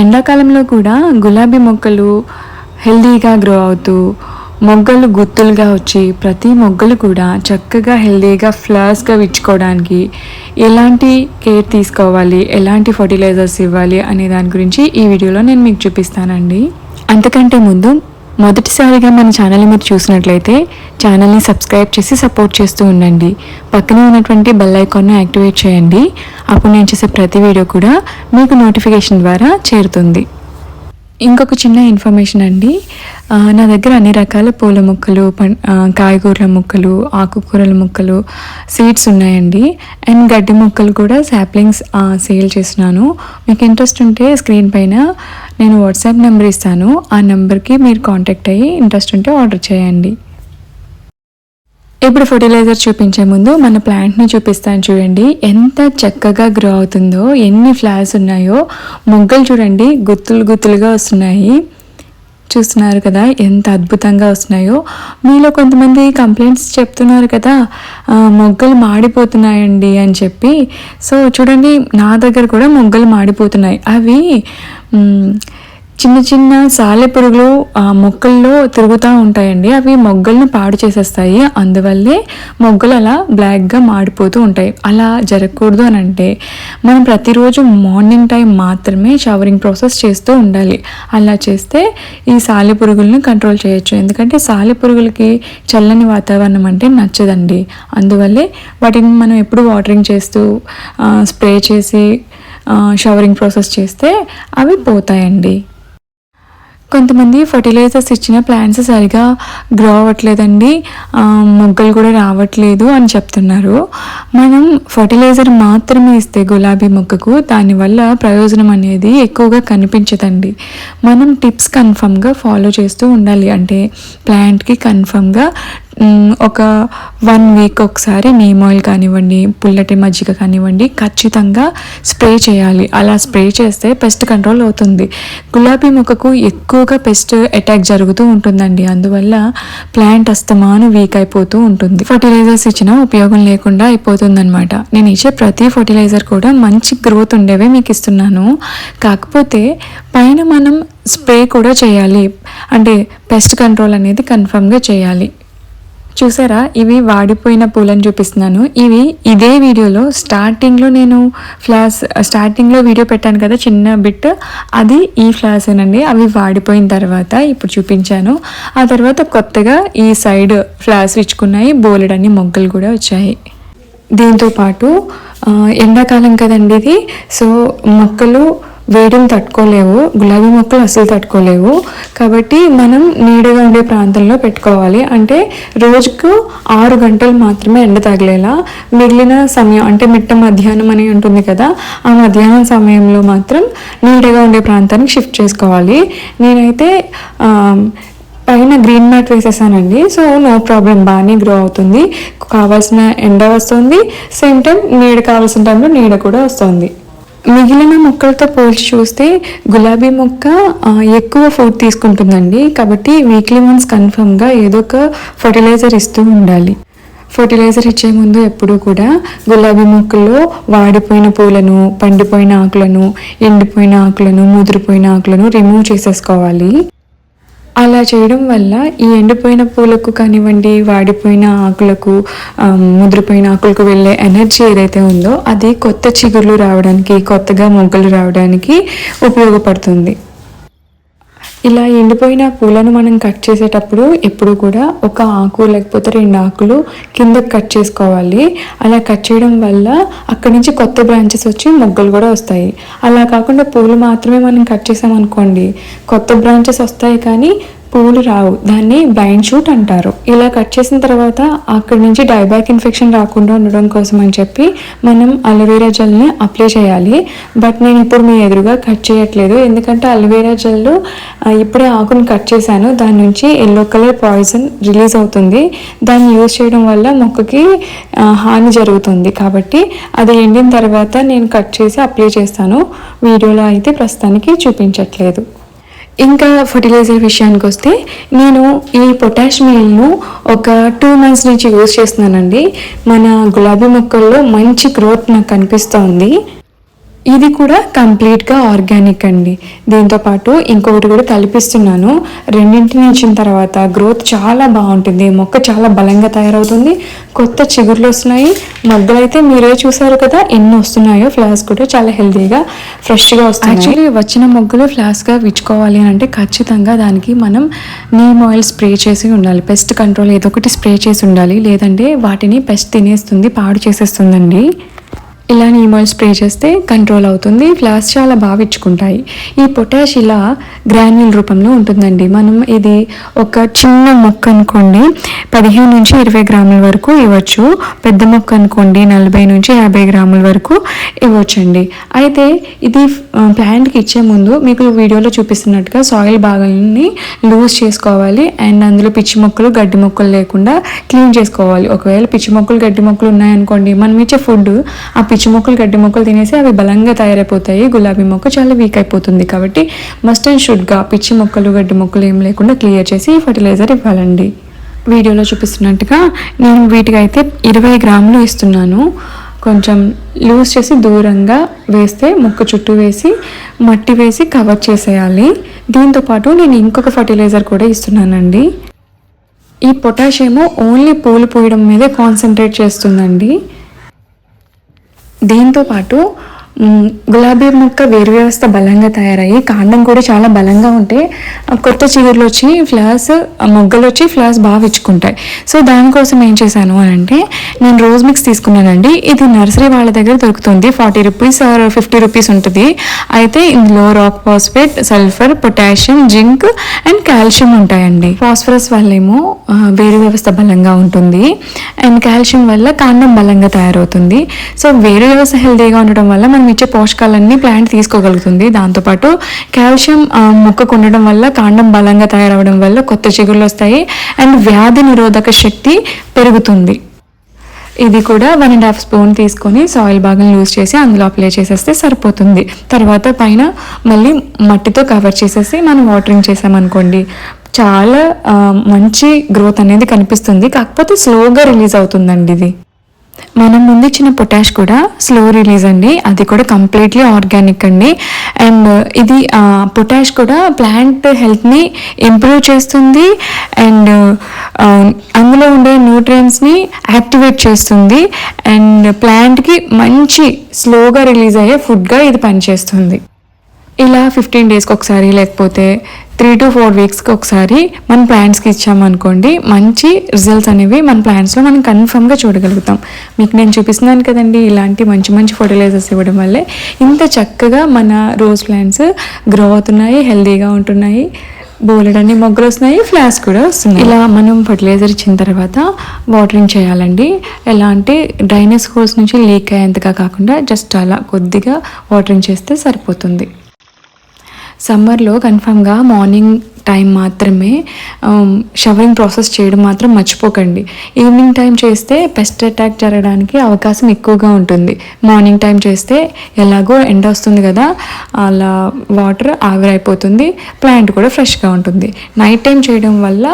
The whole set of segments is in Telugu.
ఎండాకాలంలో కూడా గులాబీ మొక్కలు హెల్దీగా గ్రో అవుతూ మొగ్గలు గుత్తులుగా వచ్చి ప్రతి మొగ్గలు కూడా చక్కగా హెల్దీగా ఫ్లవర్స్గా విచ్చుకోవడానికి ఎలాంటి కేర్ తీసుకోవాలి ఎలాంటి ఫర్టిలైజర్స్ ఇవ్వాలి అనే దాని గురించి ఈ వీడియోలో నేను మీకు చూపిస్తానండి. అంతకంటే ముందు మొదటిసారిగా మన ఛానల్ని మీరు చూసినట్లయితే ఛానల్ని సబ్స్క్రైబ్ చేసి సపోర్ట్ చేస్తూ ఉండండి. పక్కనే ఉన్నటువంటి బెల్ ఐకాన్ను యాక్టివేట్ చేయండి. అప్పుడు నేను చేసే ప్రతి వీడియో కూడా మీకు నోటిఫికేషన్ ద్వారా చేరుతుంది. ఇంకొక చిన్న ఇన్ఫర్మేషన్ అండి. నా దగ్గర అన్ని రకాల పూల మొక్కలు పం కాయగూరల మొక్కలు ఆకుకూరల మొక్కలు సీడ్స్ ఉన్నాయండి. అండ్ గడ్డి మొక్కలు కూడా శాప్లింగ్స్ సేల్ చేస్తున్నాను. మీకు ఇంట్రెస్ట్ ఉంటే స్క్రీన్ పైన నేను వాట్సాప్ నెంబర్ ఇస్తాను. ఆ నెంబర్కి మీరు కాంటాక్ట్ అయ్యి ఇంట్రెస్ట్ ఉంటే ఆర్డర్ చేయండి. ఇప్పుడు ఫర్టిలైజర్ చూపించే ముందు మన ప్లాంట్ని చూపిస్తాను చూడండి. ఎంత చక్కగా గ్రో అవుతుందో ఎన్ని ఫ్లవర్స్ ఉన్నాయో మొగ్గలు చూడండి. గుత్తులు గుత్తులుగా వస్తున్నాయి. చూస్తున్నారు కదా ఎంత అద్భుతంగా వస్తున్నాయో. మీలో కొంతమంది కంప్లైంట్స్ చెప్తున్నారు కదా మొగ్గలు మాడిపోతున్నాయండి అని చెప్పి. సో చూడండి నా దగ్గర కూడా మొగ్గలు మాడిపోతున్నాయి. అవి చిన్న చిన్న సాలె పురుగులు ఆ మొక్కల్లో తిరుగుతూ ఉంటాయండి. అవి మొగ్గలను పాడు చేసేస్తాయి. అందువల్లే మొగ్గలు అలా బ్లాక్గా మాడిపోతూ ఉంటాయి. అలా జరగకూడదు అని అంటే మనం ప్రతిరోజు మార్నింగ్ టైం మాత్రమే షవరింగ్ ప్రాసెస్ చేస్తూ ఉండాలి. అలా చేస్తే ఈ సాలె పురుగులను కంట్రోల్ చేయొచ్చు. ఎందుకంటే సాలె పురుగులకి చల్లని వాతావరణం అంటే నచ్చదండి. అందువల్లే వాటిని మనం ఎప్పుడు వాటరింగ్ చేస్తూ స్ప్రే చేసి షవరింగ్ ప్రాసెస్ చేస్తే అవి పోతాయండి. కొంతమంది ఫర్టిలైజర్స్ ఇచ్చిన ప్లాంట్స్ సరిగా గ్రో అవ్వట్లేదండి. మొగ్గలు కూడా రావట్లేదు అని చెప్తున్నారు. మనం ఫర్టిలైజర్ మాత్రమే ఇస్తే గులాబీ మొక్కకు దానివల్ల ప్రయోజనం అనేది ఎక్కువగా కనిపించదండి. మనం టిప్స్ కన్ఫర్మ్గా ఫాలో చేస్తూ ఉండాలి. అంటే ప్లాంట్కి కన్ఫర్మ్గా ఒక వన్ వీక్ ఒకసారి నీమ్ ఆయిల్ కానివ్వండి పుల్లటి మజ్జిగ కానివ్వండి ఖచ్చితంగా స్ప్రే చేయాలి. అలా స్ప్రే చేస్తే పెస్ట్ కంట్రోల్ అవుతుంది. గులాబీ మొక్కకు ఎక్కువగా పెస్ట్ అటాక్ జరుగుతూ ఉంటుందండి. అందువల్ల ప్లాంట్ అస్తమాను వీక్ అయిపోతూ ఉంటుంది. ఫర్టిలైజర్స్ ఇచ్చినా ఉపయోగం లేకుండా అయిపోతుందన్నమాట. నేను ఇచ్చే ప్రతి ఫర్టిలైజర్ కూడా మంచి గ్రోత్ ఉండేవే మీకు ఇస్తున్నాను. కాకపోతే పైన మనం స్ప్రే కూడా చేయాలి. అంటే పెస్ట్ కంట్రోల్ అనేది కన్ఫర్మ్గా చేయాలి. చూసారా? ఇవి వాడిపోయిన పూలను చూపిస్తున్నాను. ఇవి ఇదే వీడియోలో స్టార్టింగ్లో నేను ఫ్లాస్ స్టార్టింగ్లో వీడియో పెట్టాను కదా చిన్న బిట్ అది ఈ ఫ్లాస్ ఏనండి అవి వాడిపోయిన తర్వాత ఇప్పుడు చూపించాను. ఆ తర్వాత కొత్తగా ఈ సైడ్ ఫ్లాస్ ఇచ్చుకున్నాయి బోలెడన్ని మొగ్గలు కూడా వచ్చాయి. దీంతోపాటు ఎండాకాలం కదండి ఇది. సో మొక్కలు వేడిని తట్టుకోలేవు గులాబీ మొక్కలు అసలు తట్టుకోలేవు. కాబట్టి మనం నీడగా ఉండే ప్రాంతంలో పెట్టుకోవాలి. అంటే రోజుకు ఆరు గంటలు మాత్రమే ఎండ తగిలేలా. మిగిలిన సమయం అంటే మిట్ట మధ్యాహ్నం అని ఉంటుంది కదా ఆ మధ్యాహ్నం సమయంలో మాత్రం నీడగా ఉండే ప్రాంతానికి షిఫ్ట్ చేసుకోవాలి. నేనైతే పైన గ్రీన్ మ్యాట్ వేసేసానండి. సో నో ప్రాబ్లం బాగానే గ్రో అవుతుంది. కావాల్సిన ఎండ వస్తుంది. సేమ్ టైం నీడ కావాల్సిన టైంలో నీడ కూడా వస్తుంది. మిగిలిన మొక్కలతో పోల్చి చూస్తే గులాబీ మొక్క ఎక్కువ ఫుడ్ తీసుకుంటుందండి. కాబట్టి వీక్లీ వన్స్ కన్ఫర్మ్గా ఏదో ఒక ఫర్టిలైజర్ ఇస్తూ ఉండాలి. ఫర్టిలైజర్ ఇచ్చే ముందు ఎప్పుడూ కూడా గులాబీ మొక్కల్లో వాడిపోయిన పూలను పండిపోయిన ఆకులను ఎండిపోయిన ఆకులను ముదిరిపోయిన ఆకులను రిమూవ్ చేసేసుకోవాలి. అలా చేయడం వల్ల ఈ ఎండిపోయిన పూలకు కానివ్వండి వాడిపోయిన ఆకులకు ఆ, ముదిరిపోయిన ఆకులకు వెళ్ళే ఎనర్జీ ఏదైతే ఉందో అది కొత్త చిగుళ్ళు రావడానికి కొత్తగా మొగ్గలు రావడానికి ఉపయోగపడుతుంది. ఇలా ఎండిపోయిన పూలను మనం కట్ చేసేటప్పుడు ఎప్పుడు కూడా ఒక ఆకు లేకపోతే రెండు ఆకులు కిందకు కట్ చేసుకోవాలి. అలా కట్ చేయడం వల్ల అక్కడి నుంచి కొత్త బ్రాంచెస్ వచ్చి మొగ్గలు కూడా వస్తాయి. అలా కాకుండా పూలు మాత్రమే మనం కట్ చేసామనుకోండి కొత్త బ్రాంచెస్ వస్తాయి కానీ పూలు రావు. దాన్ని బ్లైండ్ షూట్ అంటారు. ఇలా కట్ చేసిన తర్వాత అక్కడి నుంచి డైబ్యాక్ ఇన్ఫెక్షన్ రాకుండా ఉండడం కోసం అని చెప్పి మనం అలోవేరా జెల్ని అప్లై చేయాలి. బట్ నేను ఇప్పుడు మీ ఎదురుగా కట్ చేయట్లేదు. ఎందుకంటే అలోవెరా జెల్ ఇప్పుడే ఆకును కట్ చేశాను. దాని నుంచి ఎల్లో కలర్ పాయిజన్ రిలీజ్ అవుతుంది. దాన్ని యూజ్ చేయడం వల్ల మొక్కకి హాని జరుగుతుంది. కాబట్టి అది ఎండిన తర్వాత నేను కట్ చేసి అప్లై చేస్తాను. వీడియోలో అయితే ప్రస్తుతానికి చూపించట్లేదు. ఇంకా ఫర్టిలైజర్ విషయానికి వస్తే నేను ఈ పొటాష్ మీల్ను ఒక టూ మంత్స్ నుంచి యూజ్ చేస్తున్నానండి. మన గులాబీ మొక్కల్లో మంచి గ్రోత్ నాకు కనిపిస్తోంది ఇది కూడా కంప్లీట్గా ఆర్గానిక్ అండి. దీంతో పాటు ఇంకొకటి కూడా కల్పిస్తున్నాను రెండింటిని ఇచ్చిన తర్వాత గ్రోత్ చాలా బాగుంటుంది. మొక్క చాలా బలంగా తయారవుతుంది. కొత్త చిగుర్లు వస్తున్నాయి. మొగ్గలు అయితే మీరే చూసారు కదా ఎన్ని వస్తున్నాయో. ఫ్లవర్స్ కూడా చాలా హెల్తీగా ఫ్రెష్గా వస్తాయి యాక్చువల్లీ వచ్చిన మొగ్గలు ఫ్లాస్గా విచ్చుకోవాలి అని అంటే ఖచ్చితంగా దానికి మనం నీమ్ ఆయిల్ స్ప్రే చేసి ఉండాలి. పెస్ట్ కంట్రోల్ ఏదో ఒకటి స్ప్రే చేసి ఉండాలి. లేదంటే వాటిని పెస్ట్ తినేస్తుంది పాడు చేసేస్తుందండి. ఇలా నీమ్ ఆయిల్ స్ప్రే చేస్తే కంట్రోల్ అవుతుంది ఫ్లాస్ చాలా బాగా ఇచ్చుకుంటాయి. ఈ పొటాష్ ఇలా గ్రాన్యుల్ రూపంలో ఉంటుందండి. మనం ఇది ఒక చిన్న మొక్క అనుకోండి పదిహేను నుంచి ఇరవై గ్రాముల వరకు ఇవ్వచ్చు. పెద్ద మొక్క అనుకోండి నలభై నుంచి యాభై గ్రాముల వరకు ఇవ్వచ్చండి. అయితే ఇది ప్లాంట్కి ఇచ్చే ముందు మీకు వీడియోలో చూపిస్తున్నట్టుగా సాయిల్ భాగాలని లూజ్ చేసుకోవాలి. అండ్ అందులో పిచ్చి మొక్కలు గడ్డి మొక్కలు లేకుండా క్లీన్ చేసుకోవాలి. ఒకవేళ పిచ్చి మొక్కలు గడ్డి మొక్కలు ఉన్నాయనుకోండి మనం ఇచ్చే ఫుడ్ ఆ పిచ్చి పిచ్చి మొక్కలు గడ్డి మొక్కలు తినేసి అవి బలంగా తయారైపోతాయి. గులాబీ మొక్క చాలా వీక్ అయిపోతుంది కాబట్టి మస్ట్ అండ్ షుడ్గా పిచ్చి మొక్కలు గడ్డి మొక్కలు ఏం లేకుండా క్లియర్ చేసి ఫర్టిలైజర్ ఇవ్వాలండి. వీడియోలో చూపిస్తున్నట్టుగా నేను వీటికి అయితే ఇరవై గ్రాములు ఇస్తున్నాను. కొంచెం లూజ్ చేసి దూరంగా వేస్తే మొక్క చుట్టూ వేసి మట్టి వేసి కవర్ చేసేయాలి. దీంతోపాటు నేను ఇంకొక ఫర్టిలైజర్ కూడా ఇస్తున్నానండి. ఈ పొటాషియము ఓన్లీ పూలు పోయడం మీదే కాన్సన్ట్రేట్ చేస్తుందండి. దీంతో పాటు గులాబీ మొక్క వేరు వ్యవస్థ బలంగా తయారయ్యి కాండం కూడా చాలా బలంగా ఉంటే కొత్త చిగుర్లు వచ్చి ఫ్లవర్స్ మొగ్గలు వచ్చి ఫ్లవర్స్ బాగా విచ్చుకుంటాయి. సో దానికోసం ఏం చేశాను అని అంటే నేను రోజ్ మిక్స్ తీసుకున్నానండి. ఇది నర్సరీ వాళ్ళ దగ్గర దొరుకుతుంది. Forty rupees or fifty rupees ఉంటుంది. అయితే ఇందులో rock phosphate sulphur potassium zinc and calcium ఉంటాయండి. ఫాస్ఫరస్ వల్లేమో ఏమో వేరు వ్యవస్థ బలంగా ఉంటుంది. అండ్ కాల్షియం వల్ల కాండం బలంగా తయారవుతుంది. సో వేరు వ్యవస్థ హెల్తీగా ఉండటం వల్ల మన ఇచ్చే పోషకాలన్నీ ప్లాంట్ తీసుకోగలుగుతుంది. దాంతోపాటు కాల్షియం ఆ, మొక్కకు ఉండడం వల్ల కాండం బలంగా తయారవడం వల్ల కొత్త చిగుళ్ళు వస్తాయి. అండ్ వ్యాధి నిరోధక శక్తి పెరుగుతుంది. ఇది కూడా వన్ అండ్ హాఫ్ స్పూన్ తీసుకొని సాయిల్ భాగం లూజ్ చేసి అందులో అప్లై చేసేస్తే సరిపోతుంది. తర్వాత పైన మళ్ళీ మట్టితో కవర్ చేసేసి మనం వాటరింగ్ చేసామనుకోండి చాలా మంచి గ్రోత్ అనేది కనిపిస్తుంది. కాకపోతే స్లోగా రిలీజ్ అవుతుందండి ఇది. మనం ముందు ఇచ్చిన పొటాష్ కూడా స్లో రిలీజ్ అండి. అది కూడా కంప్లీట్లీ ఆర్గానిక్ అండి. అండ్ uh, ఇది పొటాష్ కూడా ప్లాంట్ హెల్త్ని ఇంప్రూవ్ చేస్తుంది. అండ్ uh, um, అందులో ఉండే న్యూట్రియన్స్ని యాక్టివేట్ చేస్తుంది. అండ్ ప్లాంట్కి మంచి స్లోగా రిలీజ్ అయ్యే ఫుడ్గా ఇది పనిచేస్తుంది. ఇలా ఫిఫ్టీన్ డేస్కి ఒకసారి లేకపోతే త్రీ టు ఫోర్ వీక్స్కి ఒకసారి మన ప్లాంట్స్కి ఇచ్చామనుకోండి మంచి రిజల్ట్స్ అనేవి మన ప్లాంట్స్లో మనం కన్ఫర్మ్గా చూడగలుగుతాం. మీకు నేను చూపిస్తున్నాను కదండి ఇలాంటి మంచి మంచి ఫర్టిలైజర్స్ ఇవ్వడం వల్లే ఇంత చక్కగా మన రోజ్ ప్లాంట్స్ గ్రో అవుతున్నాయి హెల్తీగా ఉంటున్నాయి బోలెడన్ని మొగ్గలు వస్తున్నాయి ఫ్లాస్ కూడా వస్తున్నాయి. ఇలా మనం ఫర్టిలైజర్ ఇచ్చిన తర్వాత వాటరింగ్ చేయాలండి. ఎలా అంటే డ్రైనేజ్ హోల్స్ నుంచి లీక్ అయ్యేంతగా కాకుండా జస్ట్ అలా కొద్దిగా వాటరింగ్ చేస్తే సరిపోతుంది. సమ్మర్లో కన్ఫామ్గా మార్నింగ్ టైం మాత్రమే um, షవరింగ్ ప్రాసెస్ చేయడం మాత్రం మర్చిపోకండి. ఈవినింగ్ టైం చేస్తే పెస్ట్ అటాక్ జరగడానికి అవకాశం ఎక్కువగా ఉంటుంది. మార్నింగ్ టైం చేస్తే ఎలాగో ఎండ వస్తుంది కదా అలా వాటర్ ఆవిరైపోతుంది ప్లాంట్ కూడా ఫ్రెష్గా ఉంటుంది. నైట్ టైం చేయడం వల్ల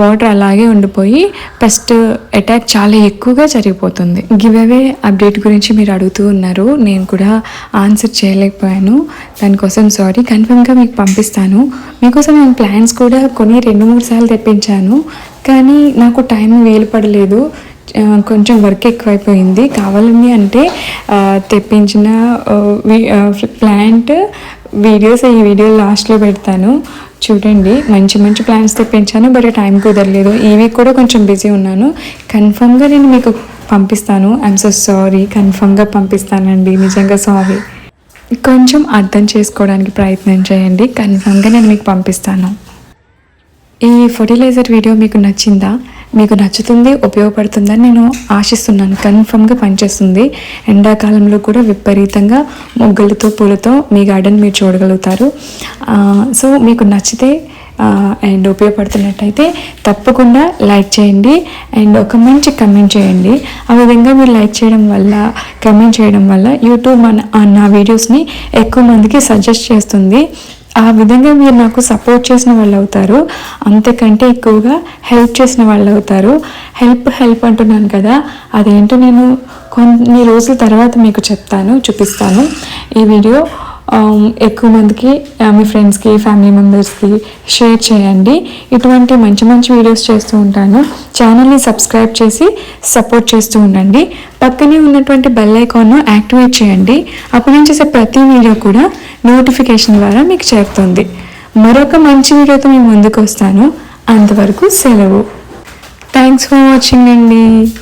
వాటర్ అలాగే ఉండిపోయి పెస్ట్ అటాక్ చాలా ఎక్కువగా జరిగిపోతుంది. గివ్ అవే అప్డేట్ గురించి మీరు అడుగుతూ ఉన్నారు. నేను కూడా ఆన్సర్ చేయలేకపోయాను. దానికోసం సారీ కన్ఫర్మ్గా మీకు పంపిస్తాను. మీకోసం నేను ప్లాన్స్ కూడా కొన్ని రెండు మూడు సార్లు తెప్పించాను. కానీ నాకు టైం వీలు పడలేదు కొంచెం వర్క్ ఎక్కువైపోయింది. కావాలని అంటే తెప్పించిన ప్లాంట్ వీడియోస్ ఈ వీడియో లాస్ట్లో పెడతాను. చూడండి. మంచి మంచి ప్లాన్స్ తెప్పించాను బట్ టైం కుదరలేదు. ఈ వీక్ కూడా కొంచెం బిజీ ఉన్నాను. కన్ఫర్మ్గా నేను మీకు పంపిస్తాను. ఐఎమ్ సో సారీ కన్ఫర్మ్గా పంపిస్తానండి. నిజంగా సారీ కొంచెం అర్థం చేసుకోవడానికి ప్రయత్నం చేయండి. కన్ఫర్మ్గా నేను మీకు పంపిస్తాను. ఈ ఫర్టిలైజర్ వీడియో మీకు నచ్చిందా? మీకు నచ్చుతుంది ఉపయోగపడుతుందని నేను ఆశిస్తున్నాను. కన్ఫర్మ్గా పనిచేస్తుంది. ఎండాకాలంలో కూడా విపరీతంగా మొగ్గలతో పూలతో మీ గార్డెన్ మీరు చూడగలుగుతారు. సో మీకు నచ్చితే అండ్ ఉపయోగపడుతున్నట్టయితే తప్పకుండా లైక్ చేయండి. అండ్ ఒక మంచి కమెంట్ చేయండి. ఆ విధంగా మీరు లైక్ చేయడం వల్ల కమెంట్ చేయడం వల్ల యూట్యూబ్ మన నా వీడియోస్ని ఎక్కువ మందికి సజెస్ట్ చేస్తుంది. ఆ విధంగా మీరు నాకు సపోర్ట్ చేసిన వాళ్ళు అవుతారు. అంతకంటే ఎక్కువగా హెల్ప్ చేసిన వాళ్ళు అవుతారు. హెల్ప్ హెల్ప్ అంటున్నాను కదా అదేంటో నేను కొన్ని రోజుల తర్వాత మీకు చెప్తాను చూపిస్తాను. ఈ వీడియో um, ఎక్కువ మందికి మీ ఫ్రెండ్స్కి ఫ్యామిలీ మెంబర్స్కి షేర్ చేయండి. ఇటువంటి మంచి మంచి వీడియోస్ చేస్తూ ఉంటాను. ఛానల్ని సబ్స్క్రైబ్ చేసి సపోర్ట్ చేస్తూ ఉండండి. పక్కనే ఉన్నటువంటి బెల్ ఐకాన్ను యాక్టివేట్ చేయండి. అప్పుడు నేను చేసే ప్రతి వీడియో కూడా నోటిఫికేషన్ ద్వారా మీకు చేరుతుంది. మరొక మంచి వీడియోతో మేము ముందుకు వస్తాను. అంతవరకు సెలవు. థ్యాంక్స్ ఫర్ వాచింగ్ అండి.